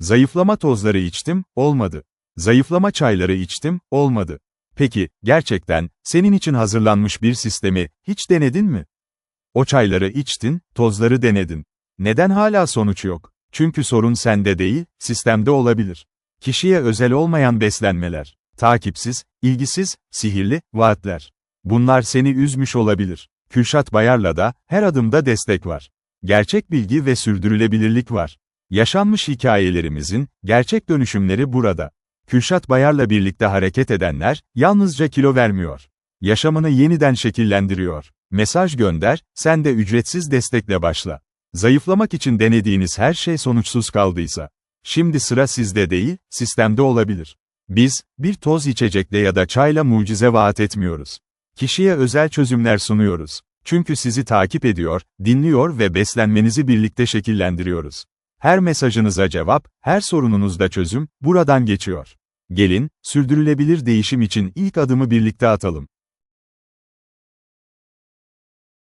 Zayıflama tozları içtim, olmadı. Zayıflama çayları içtim, olmadı. Peki, gerçekten, senin için hazırlanmış bir sistemi, hiç denedin mi? O çayları içtin, tozları denedin. Neden hala sonuç yok? Çünkü sorun sende değil, sistemde olabilir. Kişiye özel olmayan beslenmeler, takipsiz, ilgisiz, sihirli, vaatler. Bunlar seni üzmüş olabilir. Kürşat Bayar'la da, her adımda destek var. Gerçek bilgi ve sürdürülebilirlik var. Yaşanmış hikayelerimizin, gerçek dönüşümleri burada. Kürşat Bayar'la birlikte hareket edenler, yalnızca kilo vermiyor. Yaşamını yeniden şekillendiriyor. Mesaj gönder, sen de ücretsiz destekle başla. Zayıflamak için denediğiniz her şey sonuçsuz kaldıysa, şimdi sıra sizde değil, sistemde olabilir. Biz, bir toz içecekle ya da çayla mucize vaat etmiyoruz. Kişiye özel çözümler sunuyoruz. Çünkü sizi takip ediyor, dinliyor ve beslenmenizi birlikte şekillendiriyoruz. Her mesajınıza cevap, her sorununuzda çözüm, buradan geçiyor. Gelin, sürdürülebilir değişim için ilk adımı birlikte atalım.